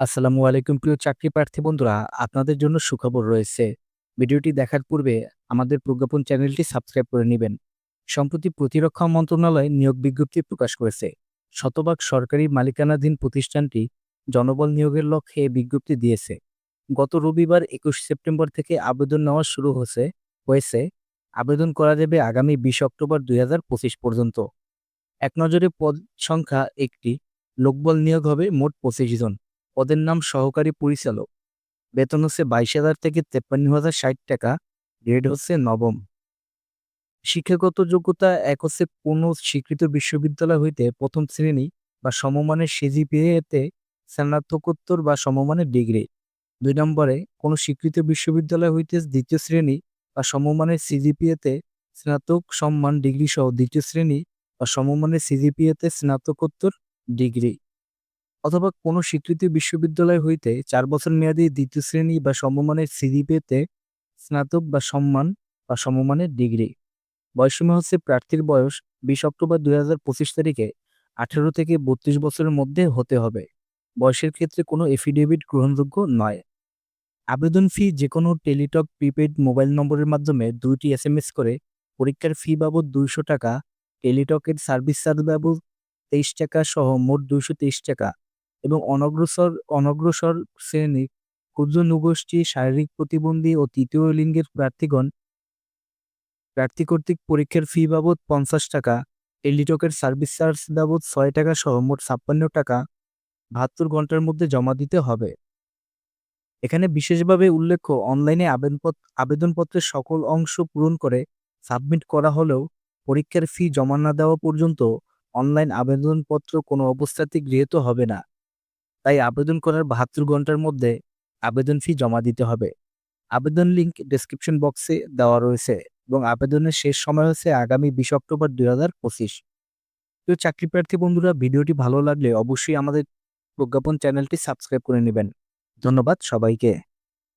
আসসালামু আলাইকুম প্রিয় চাকরি প্রার্থী বন্ধুরা, আপনাদের জন্য সুখবর রয়েছে। ভিডিওটি দেখার পূর্বে আমাদের প্রজ্ঞাপন চ্যানেলটি সাবস্ক্রাইব করে নেবেন। সম্প্রতি প্রতিরক্ষা মন্ত্রণালয় নিয়োগ বিজ্ঞপ্তি প্রকাশ করেছে। শতভাগ সরকারি মালিকানাধীন প্রতিষ্ঠানটি জনবল নিয়োগের লক্ষ্যে বিজ্ঞপ্তি দিয়েছে। গত রবিবার একুশ সেপ্টেম্বর থেকে আবেদন নেওয়া শুরু হয়েছে হয়েছে। আবেদন করা যাবে আগামী বিশ অক্টোবর দুই হাজার পঁচিশ পর্যন্ত। এক নজরে পদ সংখ্যা একটি, লোকবল নিয়োগ হবে মোট পঁচিশ জন। পদের নাম সহকারী পরিচালক। বেতন হচ্ছে বাইশ হাজার থেকে তেপ্পান্ন হাজার ষাট টাকা গ্রেড হচ্ছে নবম। শিক্ষাগত যোগ্যতা এক হচ্ছে কোনো স্বীকৃত বিশ্ববিদ্যালয় হইতে প্রথম শ্রেণি বা সমমানের সিজিপিএতে স্নাতকোত্তর বা সমমানের ডিগ্রি। দুই নম্বরে, কোনো স্বীকৃত বিশ্ববিদ্যালয় হইতে দ্বিতীয় শ্রেণি বা সমমানের সিজিপিএতে স্নাতক সম্মান ডিগ্রি সহ দ্বিতীয় শ্রেণি বা সমমানের সিজিপিএতে স্নাতকোত্তর ডিগ্রি। অথবা কোনো স্বীকৃত বিশ্ববিদ্যালয় হইতে চার বছর মেয়াদী দ্বিতীয় শ্রেণি বা সমমানের সিডি পেতে স্নাতক বা সম্মান বা সমমানের ডিগ্রি। বয়সীমা হচ্ছে প্রার্থীর বয়স বিশ অক্টোবর দুই হাজার পঁচিশ তারিখে আঠেরো থেকে বত্রিশ বছরের মধ্যে হতে হবে। বয়সের ক্ষেত্রে কোনো এফিডেভিট গ্রহণযোগ্য নয়। আবেদন ফি যে কোনো টেলিটক, প্রিপেড মোবাইল নম্বরের মাধ্যমে দুইটি এস এম এস করে পরীক্ষার ফি বাবদ দুইশো টাকা, টেলিটকের সার্ভিস চার্জ বাবদ তেইশ টাকা সহ মোট দুইশো তেইশ টাকা। এবং অনগ্রসর অনগ্রসর শ্রেণি ক্ষুদ্র নৃগোষ্ঠী, শারীরিক প্রতিবন্ধী ও তৃতীয় লিঙ্গের প্রার্থীগণ প্রার্থী কর্তৃক পরীক্ষার ফি বাবদ পঞ্চাশ টাকা টেলিটকের সার্ভিস চার্জ বাবদ ছয় টাকা সহ মোট ছাপ্পান্ন টাকা বাহাত্তর ঘণ্টার মধ্যে জমা দিতে হবে। এখানে বিশেষভাবে উল্লেখ্য অনলাইনে আবেদনপত্র আবেদনপত্রের সকল অংশ পূরণ করে সাবমিট করা হলেও পরীক্ষার ফি জমা না দেওয়া পর্যন্ত অনলাইন আবেদনপত্র কোনো অবস্থাতেই গৃহীত হবে না। তাই আবেদন করার বাহাত্তর ঘণ্টার মধ্যে আবেদন ফি জমা দিতে হবে। আবেদন লিঙ্ক ডেসক্রিপশন বক্সে দেওয়া রয়েছে এবং আবেদনের শেষ সময় হচ্ছে আগামী বিশ অক্টোবর দুই হাজার পঁচিশ। তো চাকরি প্রার্থী বন্ধুরা, ভিডিওটি ভালো লাগলে অবশ্যই আমাদের প্রজ্ঞাপন চ্যানেলটি সাবস্ক্রাইব করে নেবেন। ধন্যবাদ সবাইকে।